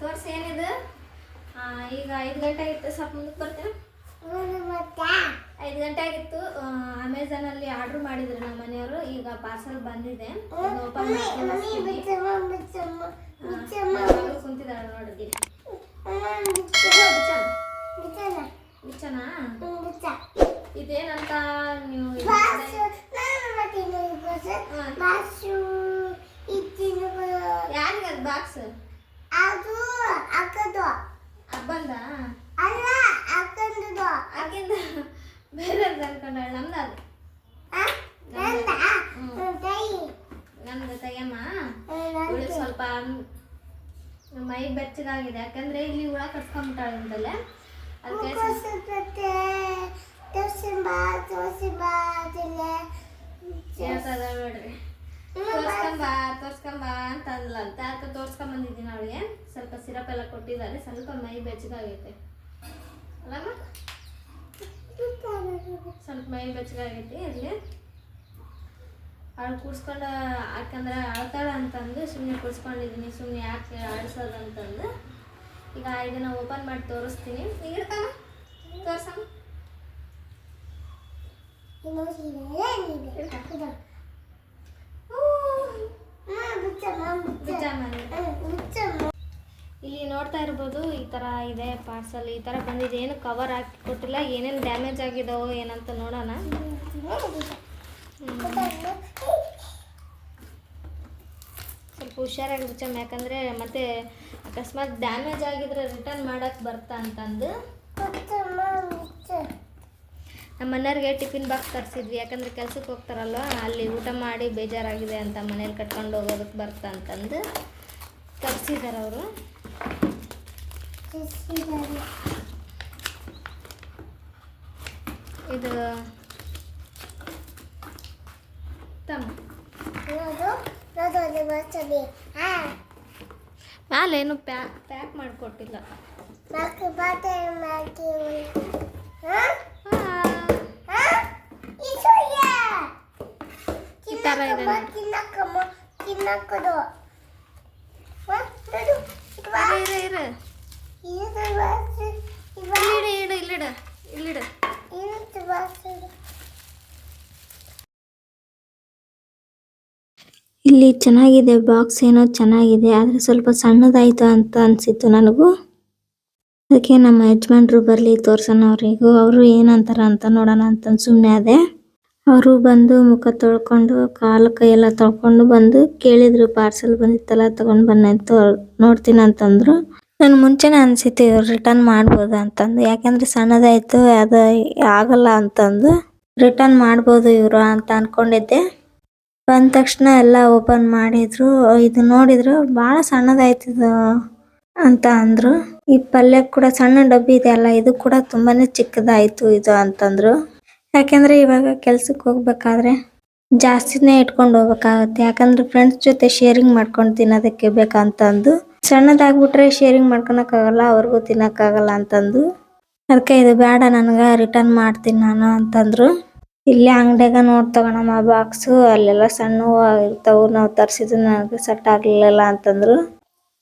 ತೋರಿಸಿ ಏನಿದು ಈಗ ಐದು ಗಂಟೆ ಆಗಿತ್ತು ಸ್ವಲ್ಪ ಮುಂದಕ್ಕೆ ಬರ್ತೇನೆ. ಐದು ಗಂಟೆ ಆಗಿತ್ತು ಅಮೆಝಾನಲ್ಲಿ ಆರ್ಡ್ರ್ ಮಾಡಿದ್ರು ನಮ್ಮ ಮನೆಯವರು ಈಗ ಪಾರ್ಸಲ್ ಬಂದಿದೆ. ಕುಂತಿದ್ದಾಳೆ ನೋಡಿದ್ದೀನಿ ಬಿಚ್ಚನಾ ಇದೇನಂತ ನೀವು ಅದು ಅಕ್ಕದು? ಅಬ್ಬಂದ ಅಲ್ಲ ಅಕ್ಕಂದು? ಆಕಿಂದ ಬೇರೆ ಅನ್ಕೊಂಡಾಳ ನಮ್ದು ಅದು. ನಮ್ದು ತೆಗೆಯಮ್ಮ ಇವಳು ಸ್ವಲ್ಪ ಮೈ ಬೆಚ್ಚಗಾಗಿದೆ. ಯಾಕಂದ್ರೆ ಇಲ್ಲಿ ಹುಳ ಕಟ್ಸ್ಕೊಂಡ್ಬಿಟ್ಟಾಳೆ ಅಂತಲ್ಲೇ ಅದಕ್ಕೆ ಹೇಳ್ತದ ನೋಡ್ರಿ. ತೋರ್ಸ್ಕೊಂಬ ತೋರ್ಸ್ಕೊಂಬ ಅಂತ ಅಂದ್ಲ ಅಂತ. ಅದಕ್ಕೆ ತೋರ್ಸ್ಕೊಂಡ್ ಬಂದಿದ್ದೀನಿ ಅವಳಿಗೆ ಸ್ವಲ್ಪ ಸಿರಪ್ ಎಲ್ಲ ಕೊಟ್ಟಿದ್ದಾರೆ. ಸ್ವಲ್ಪ ಮೈ ಬೆಚ್ಚಗಾಗೈತೆ. ಅಲ್ಲಮ್ಮ? ಸ್ವಲ್ಪ ಮೈ ಬೆಚ್ಚಗಾಗೈತಿ ಇರಲಿ ಅವಳು ಕೂಡ್ಸ್ಕೊಂಡು ಯಾಕಂದ್ರೆ ಅಳ್ತಾಳೆ ಅಂತಂದು ಸುಮ್ಮನೆ ಕೂಡ್ಸ್ಕೊಂಡಿದ್ದೀನಿ. ಸುಮ್ಮನೆ ಯಾಕೆ ಆಡಿಸೋದು ಅಂತಂದು. ಈಗ ಇದನ್ನ ಓಪನ್ ಮಾಡಿ ತೋರಿಸ್ತೀನಿ. ಈಗ ಇಡ್ತಾನ ತೋರ್ಸಮ್ಮ ಬಿಚ್ಚಮ್ಮ ನೀವು. ಇಲ್ಲಿ ನೋಡ್ತಾ ಇರ್ಬೋದು, ಈ ಥರ ಇದೆ ಪಾರ್ಸಲ್ ಈ ಥರ ಬಂದಿದೆ. ಏನು ಕವರ್ ಹಾಕಿ ಕೊಟ್ಟಿಲ್ಲ, ಏನೇನು ಡ್ಯಾಮೇಜ್ ಆಗಿದಾವೋ ಏನಂತ ನೋಡೋಣ. ಸ್ವಲ್ಪ ಹುಷಾರಾಗಿ ಬಿಚ್ಚಮ್ಮ ಯಾಕಂದರೆ ಮತ್ತೆ ಅಕಸ್ಮಾತ್ ಡ್ಯಾಮೇಜ್ ಆಗಿದ್ರೆ ರಿಟರ್ನ್ ಮಾಡೋಕ್ಕೆ ಬರ್ತಾ ಅಂತಂದು. ನಮ್ಮ ಮನೆಯವ್ರಿಗೆ ಟಿಫಿನ್ ಬಾಕ್ಸ್ ತರಿಸಿದ್ವಿ, ಯಾಕಂದರೆ ಕೆಲಸಕ್ಕೆ ಹೋಗ್ತಾರಲ್ವ, ಅಲ್ಲಿ ಊಟ ಮಾಡಿ ಬೇಜಾರಾಗಿದೆ ಅಂತ ಮನೇಲಿ ಕಟ್ಕೊಂಡು ಹೋಗೋದಕ್ಕೆ ಬರ್ತಾ ಅಂತಂದು ತರಿಸಿದ್ದಾರೆ ಅವರು. ಇದು ತಮ್ಮ. ಮ್ಯಾಲೇನು ಪ್ಯಾ ಪ್ಯಾಕ್ ಮಾಡಿಕೊಟ್ಟಿಲ್ಲ. ಈ ಥರ ಇದೆ ಇಲ್ಲಿ ಚೆನ್ನಾಗಿದೆ ಬಾಕ್ಸ್ ಏನೋ ಚೆನ್ನಾಗಿದೆ, ಆದ್ರೆ ಸ್ವಲ್ಪ ಸಣ್ಣದಾಯ್ತು ಅಂತ ಅನ್ಸಿತ್ತು ನನಗೂ. ಅದಕ್ಕೆ ನಮ್ಮ ಯಜಮಾನ್ರು ಬರಲಿ, ತೋರ್ಸೋಣ ಅವರಿಗೂ. ಅವರು ಏನಂತಾರ ಅಂತ ನೋಡೋಣ ಅಂತ ಸುಮ್ಮನೆ ಅದೇ ಅವರು ಬಂದು ಮುಖ ತೊಳ್ಕೊಂಡು, ಕಾಲು ಕೈ ಎಲ್ಲ ತೊಳ್ಕೊಂಡು ಬಂದು ಕೇಳಿದ್ರು ಪಾರ್ಸೆಲ್ ಬಂದಿತ್ತಲ್ಲ, ತಗೊಂಡ್ ಬನ್ನಿ ನೋಡ್ತೀನಿ ಅಂತಂದ್ರು. ನಾನು ಮುಂಚೆನೇ ಅನಿಸಿತ್ತು ಇವ್ರು ರಿಟರ್ನ್ ಮಾಡ್ಬೋದು ಅಂತಂದು. ಯಾಕಂದ್ರೆ ಸಣ್ಣದಾಯ್ತು, ಅದು ಆಗಲ್ಲ ಅಂತಂದು. ರಿಟರ್ನ್ ಮಾಡ್ಬೋದು ಇವರು ಅಂತ ಅನ್ಕೊಂಡಿದ್ದೆ. ಬಂದ ತಕ್ಷಣ ಎಲ್ಲ ಓಪನ್ ಮಾಡಿದ್ರು. ಇದು ನೋಡಿದ್ರು ಬಹಳ ಸಣ್ಣದಾಯ್ತು ಇದು ಅಂತ ಅಂದ್ರು. ಈ ಪಲ್ಯ ಕೂಡ ಸಣ್ಣ ಡಬ್ಬಿ ಇದೆ ಅಲ್ಲ, ಇದು ಕೂಡ ತುಂಬಾನೇ ಚಿಕ್ಕದಾಯ್ತು ಇದು ಅಂತಂದ್ರು. ಯಾಕಂದ್ರೆ ಇವಾಗ ಕೆಲ್ಸಕ್ಕೆ ಹೋಗ್ಬೇಕಾದ್ರೆ ಜಾಸ್ತಿನೇ ಇಟ್ಕೊಂಡು ಹೋಗ್ಬೇಕಾಗತ್ತೆ. ಯಾಕಂದ್ರೆ ಫ್ರೆಂಡ್ಸ್ ಜೊತೆ ಶೇರಿಂಗ್ ಮಾಡ್ಕೊಂಡು ತಿನ್ನೋದಕ್ಕೆ ಬೇಕಂತಂದು. ಸಣ್ಣದಾಗ್ಬಿಟ್ರೆ ಶೇರಿಂಗ್ ಮಾಡ್ಕೊಳಕ್ಕಾಗಲ್ಲ, ಅವ್ರಿಗೂ ತಿನ್ನಕ್ಕಾಗಲ್ಲ ಅಂತಂದು. ಅದಕ್ಕೆ ಇದು ಬೇಡ ನನಗೆ ರಿಟರ್ನ್ ಮಾಡ್ತೀನಿ ನಾನು ಅಂತಂದ್ರು. ಇಲ್ಲೇ ಅಂಗಡಿಯಾಗ ನೋಡಿ ತಗೋಣಮ್ಮ ಬಾಕ್ಸ್ ಅಲ್ಲೆಲ್ಲ ಸಣ್ಣವು ಇರ್ತಾವು. ನಾವು ತರಿಸಿದ್ದು ನನಗೆ ಸೆಟ್ ಆಗ್ಲಿಲ್ಲ ಅಂತಂದ್ರು.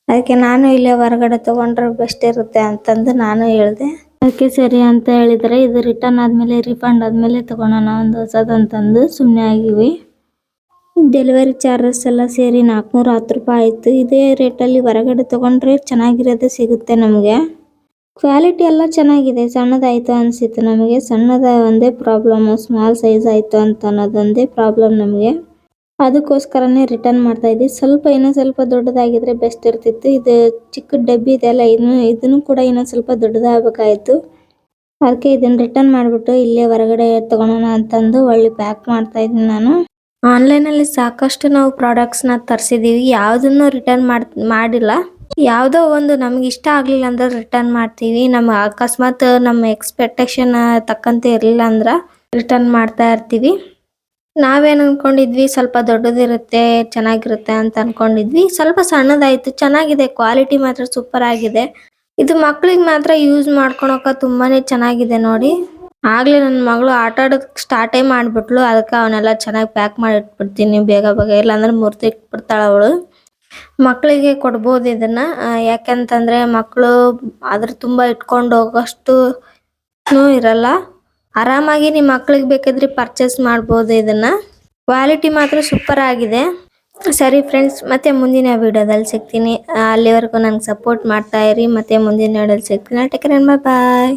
ಅದಕ್ಕೆ ನಾನು ಇಲ್ಲೇ ಹೊರಗಡೆ ತಗೊಂಡ್ರೆ ಬೆಸ್ಟ್ ಇರುತ್ತೆ ಅಂತಂದು ನಾನು ಹೇಳ್ದೆ. ಅದಕ್ಕೆ ಸರಿ ಅಂತ ಹೇಳಿದರೆ ಇದು ರಿಟರ್ನ್ ಆದಮೇಲೆ ರಿಫಂಡ್ ಆದಮೇಲೆ ತಗೊಳೋಣ ಒಂದು ಹೊಸದಂತಂದು ಸುಮ್ಮನೆ ಆಗಿವಿ ಡೆಲಿವರಿ ಚಾರ್ಜಸ್ ಎಲ್ಲ ಸೇರಿ ನಾಲ್ಕುನೂರ ಹತ್ತು ರೂಪಾಯಿ ಆಯಿತು. ಇದೇ ರೇಟಲ್ಲಿ ಹೊರಗಡೆ ತೊಗೊಂಡ್ರೆ ಚೆನ್ನಾಗಿರೋದೇ ಸಿಗುತ್ತೆ ನಮಗೆ. ಕ್ವಾಲಿಟಿ ಎಲ್ಲ ಚೆನ್ನಾಗಿದೆ. ಸಣ್ಣದಾಯಿತು ಅನಿಸಿತ್ತು ನಮಗೆ. ಸಣ್ಣದ ಒಂದೇ ಪ್ರಾಬ್ಲಮ್ ಸ್ಮಾಲ್ ಸೈಜ್ ಆಯಿತು ಅಂತ ಅನ್ನೋದೊಂದೇ ಪ್ರಾಬ್ಲಮ್ ನಮಗೆ. ಅದಕ್ಕೋಸ್ಕರನೇ ರಿಟರ್ನ್ ಮಾಡ್ತಾ ಇದ್ದೀವಿ ಸ್ವಲ್ಪ ಇನ್ನೂ ಸ್ವಲ್ಪ ದೊಡ್ಡದಾಗಿದ್ರೆ ಬೆಸ್ಟ್ ಇರ್ತಿತ್ತು. ಇದು ಚಿಕ್ಕ ಡಬ್ಬಿ ಇದೆಲ್ಲ ಇನ್ನು ಇದನ್ನು ಕೂಡ ಇನ್ನೊಂದು ಸ್ವಲ್ಪ ದೊಡ್ಡದಾಗಬೇಕಾಯಿತು. ಅದಕ್ಕೆ ಇದನ್ನು ರಿಟರ್ನ್ ಮಾಡಿಬಿಟ್ಟು ಇಲ್ಲೇ ಹೊರಗಡೆ ತೊಗೊಳೋಣ ಅಂತಂದು ಒಳ್ಳೆ ಪ್ಯಾಕ್ ಮಾಡ್ತಾ ಇದ್ದೀನಿ ನಾನು. ಆನ್ಲೈನಲ್ಲಿ ಸಾಕಷ್ಟು ನಾವು ಪ್ರಾಡಕ್ಟ್ಸ್ನ ತರಿಸಿದ್ದೀವಿ ಯಾವುದನ್ನು ರಿಟರ್ನ್ ಮಾಡಿ ಮಾಡಿಲ್ಲ. ಯಾವುದೋ ಒಂದು ನಮ್ಗೆ ಇಷ್ಟ ಆಗಲಿಲ್ಲ ಅಂದ್ರೆ ರಿಟರ್ನ್ ಮಾಡ್ತೀವಿ. ನಮ್ಮ ಅಕಸ್ಮಾತ್ ನಮ್ಮ ಎಕ್ಸ್ಪೆಕ್ಟೇಷನ್ ತಕ್ಕಂತೆ ಇರಲಿಲ್ಲ ಅಂದ್ರೆ ರಿಟರ್ನ್ ಮಾಡ್ತಾ ಇರ್ತೀವಿ. ನಾವೇನು ಅನ್ಕೊಂಡಿದ್ವಿ? ಸ್ವಲ್ಪ ದೊಡ್ಡದಿರುತ್ತೆ, ಚೆನ್ನಾಗಿರುತ್ತೆ ಅಂತ ಅನ್ಕೊಂಡಿದ್ವಿ. ಸ್ವಲ್ಪ ಸಣ್ಣದಾಯ್ತು, ಚೆನ್ನಾಗಿದೆ ಕ್ವಾಲಿಟಿ ಮಾತ್ರ ಸೂಪರ್ ಆಗಿದೆ. ಇದು ಮಕ್ಳಿಗೆ ಮಾತ್ರ ಯೂಸ್ ಮಾಡ್ಕೊಳಕ ತುಂಬಾನೇ ಚೆನ್ನಾಗಿದೆ ನೋಡಿ. ಆಗ್ಲೇ ನನ್ನ ಮಗಳು ಆಟ ಆಡೋದಕ್ಕೆ ಸ್ಟಾರ್ಟೇ ಮಾಡಿಬಿಟ್ಲು ಅದಕ್ಕೆ ಅವನ್ನೆಲ್ಲ ಚೆನ್ನಾಗಿ ಪ್ಯಾಕ್ ಮಾಡಿ ಇಟ್ಬಿಡ್ತೀನಿ ಬೇಗ ಬೇಗ. ಇಲ್ಲಾಂದ್ರೆ ಮುರ್ತಿಟ್ಬಿಡ್ತಾಳೆ ಅವಳು. ಮಕ್ಕಳಿಗೆ ಕೊಡ್ಬೋದು ಇದನ್ನ. ಯಾಕೆಂತಂದ್ರೆ ಮಕ್ಕಳು ಅದ್ರ ತುಂಬ ಇಟ್ಕೊಂಡು ಹೋಗೋಷ್ಟು ಇರಲ್ಲ. ಆರಾಮಾಗಿ ನಿಮ್ಮ ಮಕ್ಳಿಗೆ ಬೇಕಾದ್ರೆ ಪರ್ಚೇಸ್ ಮಾಡ್ಬೋದು ಇದನ್ನ. ಕ್ವಾಲಿಟಿ ಮಾತ್ರ ಸೂಪರ್ ಆಗಿದೆ. ಸರಿ ಫ್ರೆಂಡ್ಸ್ ಮತ್ತೆ ಮುಂದಿನ ವಿಡಿಯೋದಲ್ಲಿ ಸಿಗ್ತೀನಿ. ಅಲ್ಲಿವರೆಗೂ ನಂಗೆ ಸಪೋರ್ಟ್ ಮಾಡ್ತಾ ಇರಿ, ಮತ್ತೆ ಮುಂದಿನ ವಿಡಿಯೋದಲ್ಲಿ ಸಿಗ್ತೀನಿ. ಟೇಕ್ ಬಾಯ್